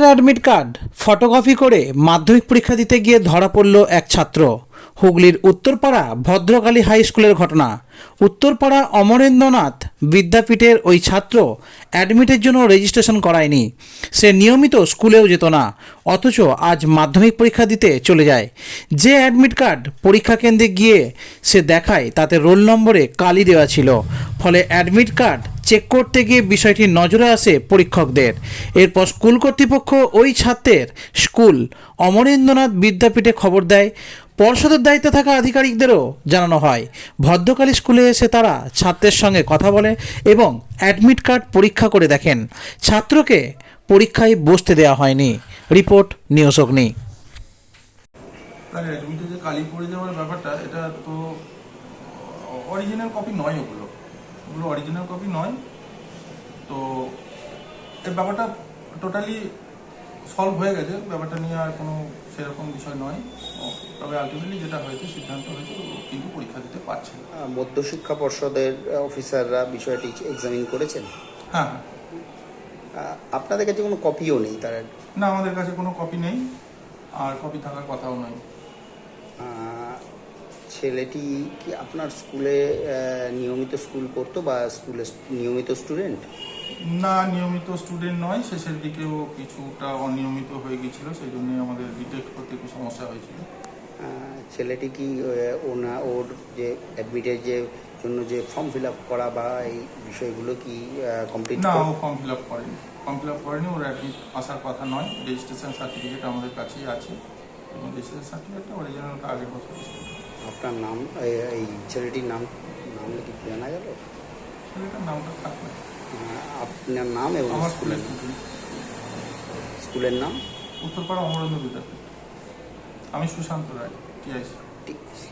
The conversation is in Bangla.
স্কুলের অ্যাডমিট কার্ড ফটোকপি করে মাধ্যমিক পরীক্ষা দিতে গিয়ে ধরা পড়ল এক ছাত্র। হুগলির উত্তরপাড়া ভদ্রকালী হাই স্কুলের ঘটনা। উত্তরপাড়া অমরেন্দ্রনাথ বিদ্যাপীঠের ওই ছাত্র অ্যাডমিটের জন্য রেজিস্ট্রেশন করায়নি। সে নিয়মিত স্কুলেও যেত না, অথচ আজ মাধ্যমিক পরীক্ষা দিতে চলে যায়। যে অ্যাডমিট কার্ড পরীক্ষা কেন্দ্রে গিয়ে সে দেখায় তাতে রোল নম্বরে কালি দেওয়া ছিল। ফলে অ্যাডমিট কার্ড চেক করতে গিয়ে বিষয়টি নজরে আসে পরীক্ষকদের। এরপর স্কুল কর্তৃপক্ষ ওই ছাত্রের স্কুল অমরেন্দ্রনাথ বিদ্যাপীঠে খবর দেয়, পর্ষদের দায়িত্বে থাকা আধিকারিকদেরও জানানো হয়। ভদ্রকালী স্কুলে এসে তারা ছাত্রের সঙ্গে কথা বলে এবং অ্যাডমিট কার্ড পরীক্ষা করে দেখেন। ছাত্রকে পরীক্ষায় বসতে দেওয়া হয়নি। রিপোর্ট নিউজ অগ্নি। কালি পড়ে যাওয়ার ব্যাপারটা, এটা তো অরিজিনাল কপি নয় ওগুলো। ওগুলো অরিজিনাল কপি নয়। তো এই ব্যাপারটা টোটালি সলভ হয়ে গেছে। ব্যাপারটা নিয়ে আর কোনো সেরকম বিষয় নয়। তবে আলটিমেটলি যেটা হয়েছে সিদ্ধান্ত হয়েছে কিন্তু পরীক্ষা দিতে পারছে না। আহ, মধ্যশিক্ষা পর্ষদের অফিসাররা বিষয়টি এক্সামিন করেছেন? হ্যাঁ। হ্যাঁ আপনাদের কাছে কোনো কপিও নেই তার? না আমাদের কাছে কোনো কপি নেই। আর কপি থাকার কথাও নয়। ছেলেটি কি আপনার স্কুলে নিয়মিত স্কুল করতো বা স্কুলে নিয়মিত স্টুডেন্ট? না নিয়মিত স্টুডেন্ট নয়। শেষের দিকেও কিছুটা অনিয়মিত হয়ে গিয়েছিল সেই জন্যই আমাদের ডিটেক্ট করতে একটু সমস্যা হয়েছিল। ছেলেটি কি ওনা ওর যে অ্যাডমিটের যে জন্য যে ফর্ম ফিল আপ করা বা এই বিষয়গুলো কি কমপ্লিট না ও ফর্ম ফিল আপ করেনি। ফর্ম ফিল আপ করেনি ওর অ্যাডমিট আসার কথা নয়। রেজিস্ট্রেশন সার্টিফিকেট আমাদের কাছেই আছে। এবং রেজিস্ট্রেশন সার্টিফিকেটটা অরিজিনালটা আগের বছর। আপনার নাম এই- ছেলেটির নাম নাম কি জানা গেল? নামটা আপনার নাম এবং আমার স্কুলের স্কুলের স্কুলের নাম? উত্তরপাড়া অমরেন্দ্র বিদ্যাপীঠ। আমি সুশান্ত রায় টিআইসি। ঠিক আছে